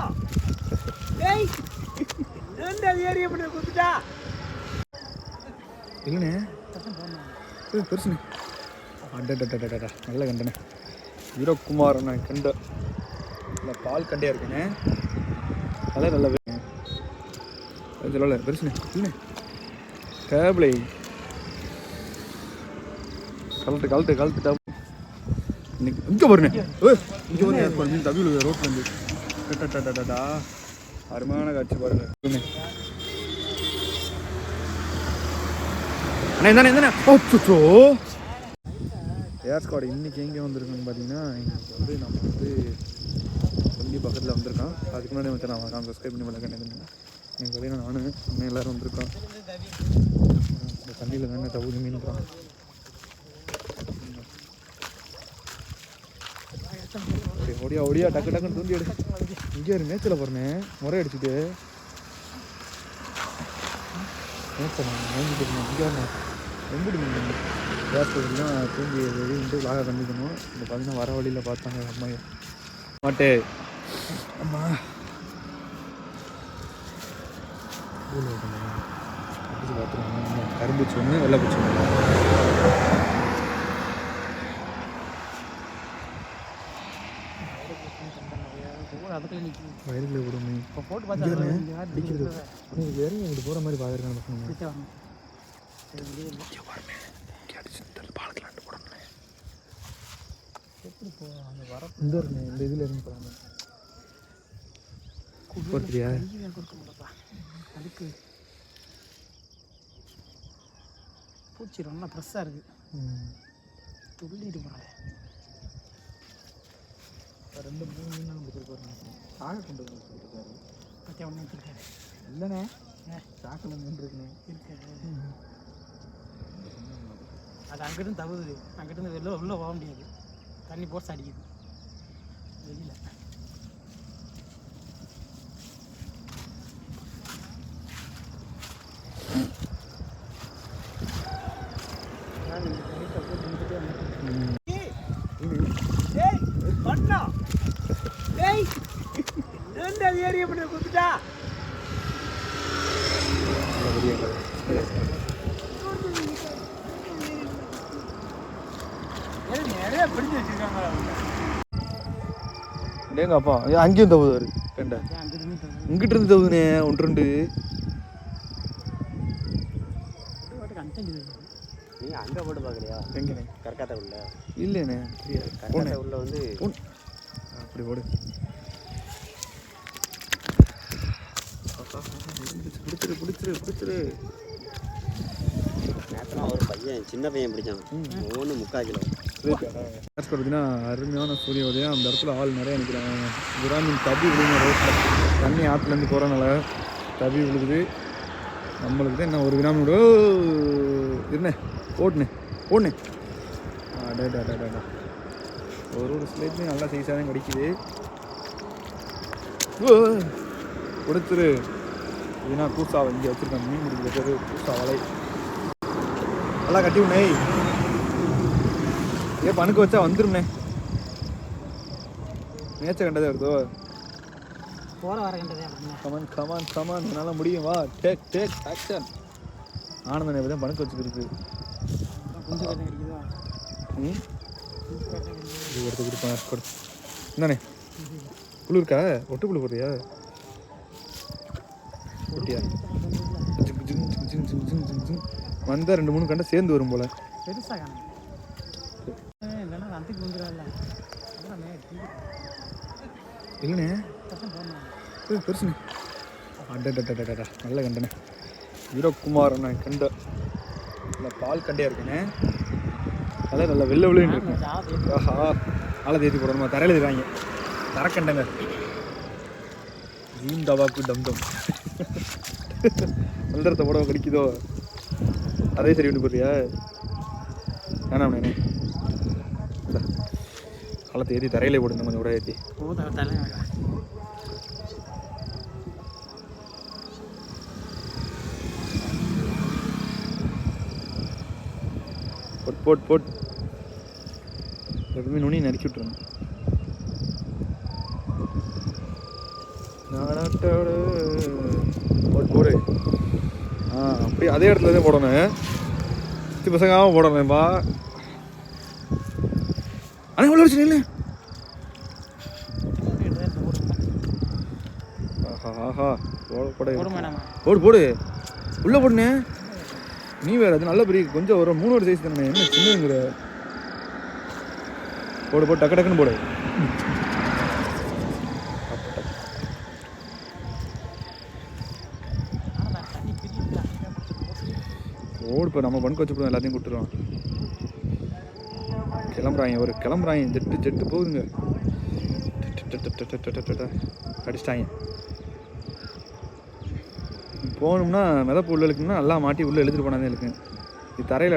வரும் ஏய் ஏன்டா அது ஏறி எப்படி குத்துட்டா இல்லைண்ணே. ஏய் நல்ல கண்டனே வீரகுமார் நான் கண்ட நல்ல பால் கண்டையாக இருக்குண்ணே நல்லா நல்லா சொல்லல பெருசுண்ணே. இல்லைண்ணே டேபிளை கலட்டு கலட்டு கலட்டு டேபிள் இன்னைக்கு இங்கே பாருண்ணே இங்கே பாருங்க மீன் தவிழ ரோட்டில் வந்து டடடடடடா அருமையான காட்சி பாருங்க. அண்ணா இந்தாண்ணே இந்தாண்ணே. அச்சோ ஏர் ஸ்குவாட் இன்னைக்கு எங்கே வந்திருக்குன்னு பார்த்தீங்கன்னா இன்னைக்கு வந்து நம்ம வந்து கொல்லி பக்கத்தில் வந்திருக்கோம் அதுக்கு முன்னாடி வந்து நான் நான் சப்ஸ்கிரைப் பண்ணி பண்ண கண்டிப்பாக எங்கள் பார்த்தீங்கன்னா நானும் அண்ணன் எல்லோரும் வந்திருக்கோம் இந்த தண்ணியில் தானே தகுதி மீன்றான் ஒடியா ஒடியா டக்கு டக்குன்னு தூண்டி எடு. இங்கே ஒரு மேய்ச்சல் போகிறனே முறை அடிச்சுட்டு. எம்பிடிலாம் தூங்கி வெளியிட்டு விளாக கண்டிக்கணும் இந்த பார்த்தீங்கன்னா வர வழியில் பார்த்தாங்க அம்மா மாட்டே. அம்மா. பார்த்துருவாங்க. கரும்பு சொன்னு வெள்ளை பூச்சி வயலுக்குள்ளே விடுமே. இப்போ போட்டு பார்த்தா அடிக்கிறது. உங்களுக்கு இறங்கி இப்படி போகிற மாதிரி பார்த்துருக்காங்க எப்படி போகணும் அந்த வர இந்த இருக்கு இந்த இதில் இருந்து போகலாம் கொடுக்குறியா கொடுக்க முடியப்பா அதுக்கு பூச்சி ரொம்ப ஃப்ரெஷ்ஷாக இருக்குது துள்ளிட்டு போகிறேன் ரெண்டு மூணு மீன் நம்ம கொடுத்துருப்பாரு சாக கொண்டு வந்து கொடுத்துருக்காரு. பற்றியா ஒன்றும் வச்சுருக்காரு? இல்லைண்ணே. சாக்கில் மீன் இருக்குண்ணே. இருக்கு. அது அங்கிட்டு தவுது. அங்கிட்டு வெளில உள்ளே போக முடியாது. தண்ணி போர்ஸ் அடிக்குது. வெளியில் ஏய் பண்ணா ஏய் ரெண்டு ஏரியா பண்ணி கொடுத்துட்டா நிறைய பிடிச்சி வச்சிருக்காங்க டேங்கப்பா அங்கேயும் தவுதாரு. கண்ட இங்கிட்டு இருந்து தவுதுனே ஒன்று ரெண்டு. கண்டென்ட் நீ அங்கே போட்டு பார்க்கலையா எங்கண்ணே கற்காத்த உள்ள இல்லைண்ணே கற்காத்த உள்ள வந்து அப்படி ஓடு பிடிச்சிரு பிடிச்சிரு நேரத்தில் ஒரு பையன் சின்ன பையன் பிடிச்சான். மூணு முக்கால் கிலோ. பார்த்தீங்கன்னா அருமையான சூரிய உதயம். அந்த இடத்துல ஆள் நிறைய நிற்கிறாங்க. கிராமின் தபி விழுங்க ரோட்டில் தண்ணி ஆற்றுலேருந்து போகிறனால தபி விழுகுது. நம்மளுக்கு தான் என்ன ஒரு கிராமம் விடு. இருண்ணே ஓட்டுனே ஓடுனே அடே டா டா, டா, டா. ஒரு ஒரு ஸ்லேட்லையும் நல்லா சைஸாக தான் கிடைக்குது ஓ, கொடுத்துரு. இதுனா கூசா இங்கே வச்சுருக்கேன் மீன் பிடிக்கிற பேர் கூசா வலை நல்லா கட்டி உனே ஏன் பணுக்கு வச்சா வந்துரும்ண்ணே. மேய்ச்ச கண்டதே வருதோ போகிற வர கண்டதே கமான் கமான் கமான் என்னால் முடியும். வா டேக் டேக் ஆக்ஷன் ஆனந்தனை தான் பணுக்கு வச்சுருக்கு ம்? இது எடுத்து கொடுப்பேன். கொடு என்னண்ணே புழு இருக்கா ஒட்டு புழு போடுறியா? ஜிங் ஜிங் வந்தால் ரெண்டு மூணு கண்டை சேர்ந்து வரும் போல. பெருசாக இல்லைண்ணே. பெருசுண்ணே. அடடடடடா நல்ல கண்டனே. வீரகுமார் அண்ணா கண்ட. இல்லை பால் கண்டையா இருக்குண்ணே அதான் நல்லா வெள்ளை வெள்ளைன்னு இருக்கும் ஆஹா ஆளை தேத்தி போடணுமா? தரையில் இருக்காங்க தரக்கண்டங்க. ஜீன் தவாக்கு டம் டம் வெள்ளரத்தை போட கடிக்குதோ? அதே சரி பண்ணி போடுறியா வேணாம் நானே. காலத்தை ஏற்றி தரையிலே போடுங்க கொஞ்சம் கூட ஏற்றி போட் போட் போட். எப்பவுமே நுனி நறுக்கி விட்டுருங்க டாடாடாடு. போடு போடு ஆ அப்படியே அதே இடத்துல தான் போடணும். சுற்றி பசங்காம போடணும் பா. அண்ணே உள்ள வச்சு நில்லு. ஆஹா ஆஹா. போட போடு. போடு உள்ள போடுனே நீ வேற அது நல்ல பெரிய கொஞ்சம் ஒரு மூணு ஒரு சைஸ் தானே. என்ன சின்னங்கிற போடு போடு டக்கு டக்குன்னு போடு. ஓடு இப்போ நம்ம பண்க்கு வச்சு போடுவோம் எல்லாத்தையும் கொடுத்துருவோம். கிளம்புறாங்க ஒரு கிளம்புறாங்க. ஜெட்டு ஜெட்டு போகுதுங்க. டட் டட் டட் டட் டட் டட். அடிச்சிட்டாங்க. போகணும்னா மிதப்பு உள்ள இழுக்கணும்னா நல்லா மாட்டி உள்ளே எழுதிட்டு போனாதான் இழுக்கும் இது தரையில்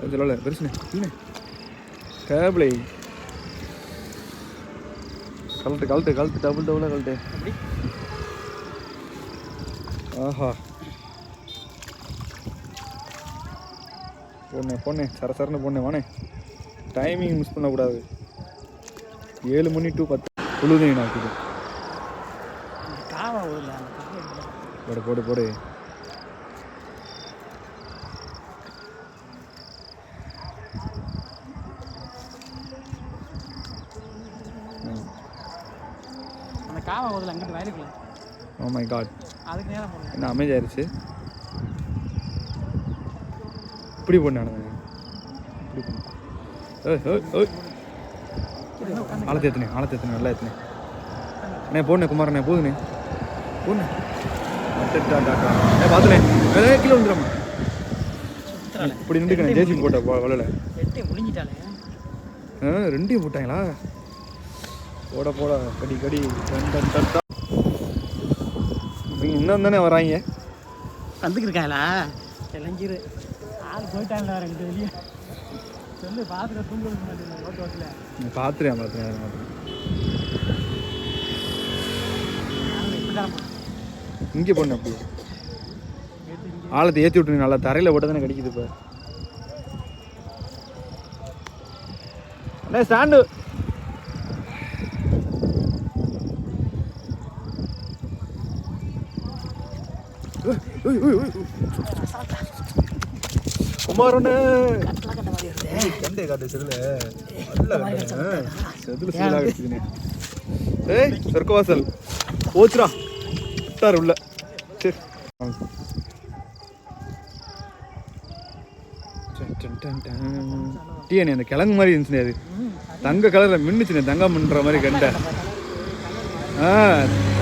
அது சொல்லல பெருசுண்ணே இல்லைண்ணே. கேபிளை கழட்டு கழட்டு கழட்டு டபுள் டபுளாக கழட்டு. ஆஹா. பொண்ணே பொண்ணே சர சரன்னு பொண்ணே வானே டைமிங் மிஸ் பண்ணக்கூடாது. ஏழு மணி டு பத்து குழுதையும் நாக்குது. போடு போடு போடு. அந்த காவா ஓடல அங்கிட்டு வயலுக்குள்ள. ஓ மை காட் அதுக்கு நேரம் என்ன அமைதியாயிருச்சு? இப்படி பொண்ணு. நடந்தது இப்படி பொண்ணு ஆழத்தை ஏற்றுனே ஆழத்தை ஏற்றுனே நல்லா ஏற்றுனே அண்ணே போண்ணே குமாரண்ணே போதுண்ணே போண்ணே பார்த்துனே ஏ கீழே சுத்துறாளே இப்படி நின்றுக்கணே ஜேசிபி போட்ட ஆ ரெண்டையும் போட்டாங்களா? போட போட கடி கடி. இன்னும் தானே வராங்க? வந்துக்கிருக்காங்களா இளைஞர் ஆள் போயிட்டாங்களா ரெண்டு வெளியே. சொல்லு பார்த்துட்டு தூங்க மாட்டேங்க ரோட்டு ரோட்டில் இங்கே போடணும் அப்படி. ஆழத்தை ஏற்றி விட்டுருங்க நல்லா தரையில் போட்டு தானே கிடைக்குது இப்போ. அண்ணே ஸ்டாண்டு குமாரண்ணே கட்டலாம் கட்ட மாதிரி வருது கண்டே காட்டு செதுல செதுல செதுலாக வச்சுக்கினே ஏய் சொர்க்கவாசல். போச்சுடா. விட்டார் உள்ள. சரி. டன் அந்த கிழங்கு மாதிரி இருந்துச்சுனே அது. தங்க கலரில் மின்னுச்சுனே தங்கம் மின்ற மாதிரி கெண்டை. ஆ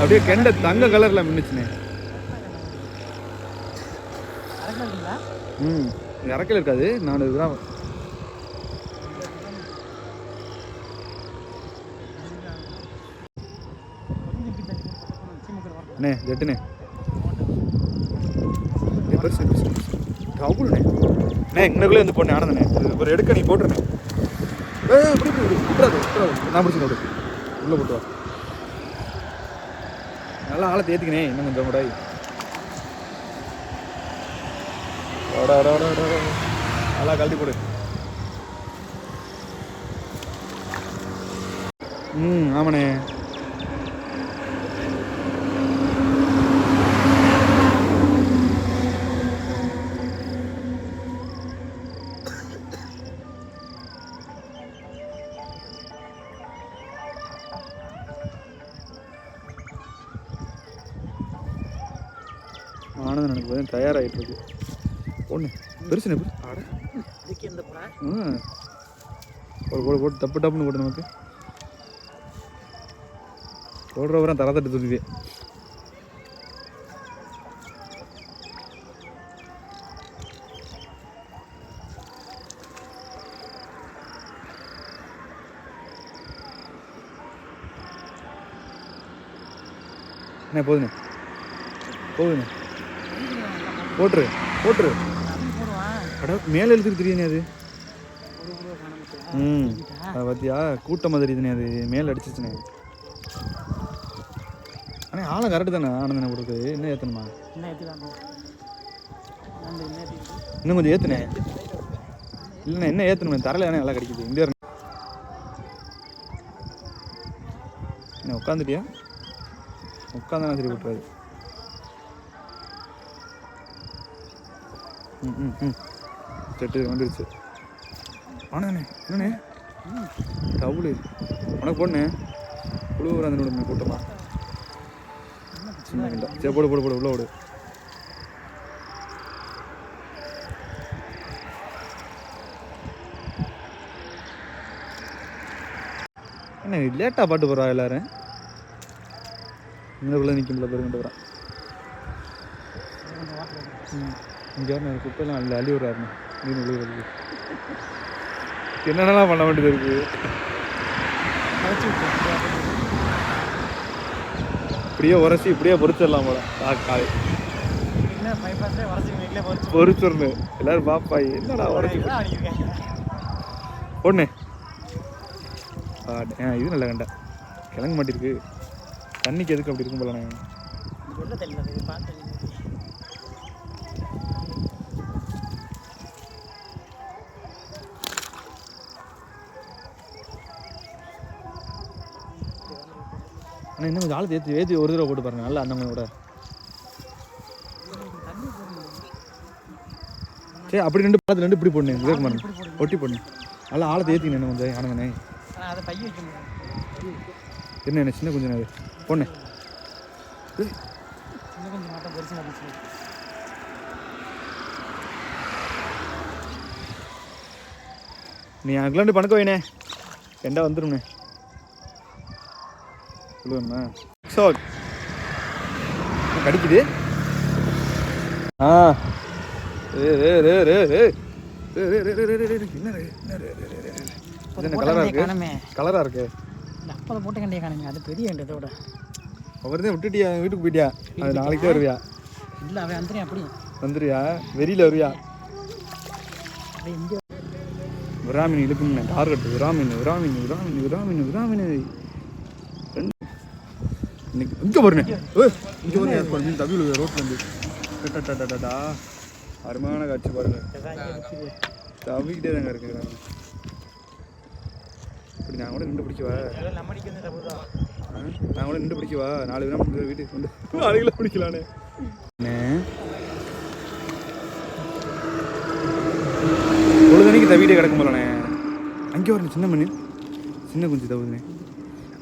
அப்படியே கெண்டை தங்க கலரில் மின்னுச்சுனே. ம். இறக்கல இருக்காது. நானூறு கிராம் அண்ணே ஜெட்டுண்ணே பெருசு பெருசு டபுள்ண்ணே அண்ணே இன்னக்குள்ளே வந்து போண்ணே ஆனந்தண்ணே. இது ஒரு எடுக்க நீ போட்டுருண்ணே. ஏ இப்படி விட்டுறாது நான் பிடிச்சி விடு. உள்ளே போட்டு வா. நல்லா ஆழத்தை ஏற்றிக்கினே இன்னும் கொஞ்சம் கூட அடா, அடா, அடா, அடா, அடா. நல்லா கழட்டி போடு. ம் ஆமாண்ணே. ஆனந்தன் எனக்கு தயாராகிட்டு இருக்கு. ஒன்று பெருசுண்ணே ஒரு போடு போட்டு தப்பு டப்புன்னு போட்டு நமக்கு. போடுறவரம் தர தட்டு துருவி என்ன போதுண்ணே போதுண்ணே போட்டுரு. போட்டுரு. அட மேலே எழுத்துக்கு அது. ம் அதை பார்த்தியா கூட்டம் மாதிரி இதுனே அது. மேலே அடிச்சிச்சுனே அண்ணே ஆளை கரெக்டு தானே ஆனந்தனை கொடுக்கு இன்னும் ஏற்றணுமா இன்னும் கொஞ்சம் ஏற்றுனே இல்லைண்ணே என்ன ஏற்றணுமே தரல நல்லா கிடைக்குது. இந்த என்ன உட்காந்துட்டியா உட்காந்தானா சரி விட்டுறாது ம் ம் ம். செட்டு வந்துடுச்சு ஆனாண்ணே என்னண்ணே? டவுலு உனக்கு பொண்ணு குழு அந்த விடுமே கூட்டமா? சின்ன கிண்டா சரி போடு போடு போடு உள்ள விடு என்ன லேட்டாக பாட்டு போகிறா எல்லாரும்? இங்கக்குள்ளே நிற்கும் போல பெருங்கிட்டு வரான். இங்கே வரணும் குப்பையெல்லாம் அள்ளி அள்ளி விட்றாருண்ணே. மீன் விழுகிறது என்னென்னலாம் பண்ண வேண்டியது இருக்குது இப்படியே உரசி இப்படியே பொறிச்சிடலாம் போல. காலை பொறிச்சிடணும் எல்லாரும் பாப்பா என்னடா உரசி? ஒன்று இது நல்லா கண்டா. கிழங்கு மாட்டிருக்கு. தண்ணிக்கு எதுக்கு அப்படி இருக்கும் போல நான் ஆனால் இன்னும் கொஞ்சம் ஆள் ஏற்றி ஏற்றி ஒரு தடவை போட்டு பாருங்க. நல்லா அண்ணங்களோட சரி அப்படி ரெண்டு பழத்தில் ரெண்டு இப்படி போடணும். விவேக் மரணம் ஒட்டி போடணும். நல்லா ஆழத்தை ஏற்றி என்ன கொஞ்சம் ஆனங்கண்ணே என்ன என்ன சின்ன கொஞ்சம் நேரம் பொண்ணு நீ எனக்குலாம் பணக்க வைனே ரெண்டா வந்துடும்ண்ணே குளிர்னா ஸோ கடிக்குது ஆ கலரா இருக்கு கலரா இருக்கு அப்பதான் போட்டு கண்டியா காணுங்க அது பெரிய இதோட ஒவ்வொருத்தையும் விட்டுட்டியா வீட்டுக்கு போயிட்டியா அது நாளைக்கே வருவியா இல்லை அவன் வந்துடுறியா அப்படி வந்துடுறியா வெளியில் வருவியா விராமின் இழுக்குங்க டார்கெட் விராமின் விராமின் விராமின் விராமின் விராமின் இன்னைக்கு இங்கே ஏய், இங்கே. வந்து. ஏற்பாடு மீன் தவி ரோட்டில் இருந்து டடடடடடா. அருமையான காட்சி பாருங்க. தவிக்கிட்டே தாங்க இருக்கு. விராமி. இப்படி நான் கூட நின்று பிடிக்கவா? வந்து? நான் கூட நின்று பிடிக்கவா? நாலு கிராம் வீட்டுக்கு கொண்டு நாலு கிலோ பிடிக்கலானே பொழுதனைக்கு தவிட்டே கிடக்கும் போலண்ணே. அங்கே வரணும் சின்ன மண்ணு சின்ன குஞ்சு தவுதுண்ணே.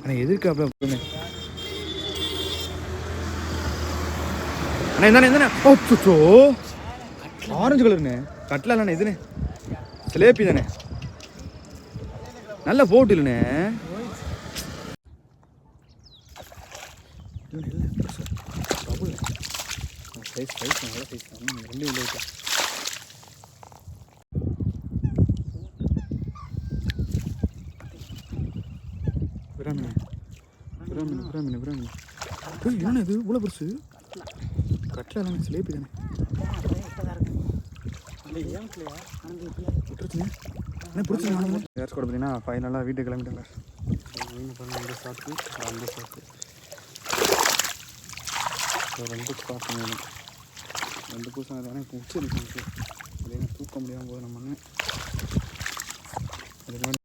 ஆனால் எதிர்க்காப்புல அண்ணா இந்தானே இந்தானே ஓச்சோ ஆரஞ்சு கலருண்ணே கட்டில இல்லைண்ணே இதுண்ணே. சிலேபி தானே. நல்ல போட்டு இல்லைண்ணே. சைஸ் சைஸ் நல்ல சைஸ் ரெண்டு பிராமின் ஏய் என்ன இது? இவ்வளோ பெருசு. கட்டில் எல்லாம் சிலேபி தானே. விட்டுருச்சுண்ணே என்ன பிடிச்சி ஏர்ஸ் கூட பார்த்தீங்கன்னா ஃபைனலாக வீட்டுக்கு கிளம்பிட்டாங்க. மீன் பண்ண சாப்பிட்டு அந்த சாப்பிட்டு ரெண்டு சாப்பிட்டு வேணும் ரெண்டு பூசம் தானே இப்போ உச்சரிக்கும் இல்லைன்னா தூக்க முடியாமல் போது நம்ம அதுக்கு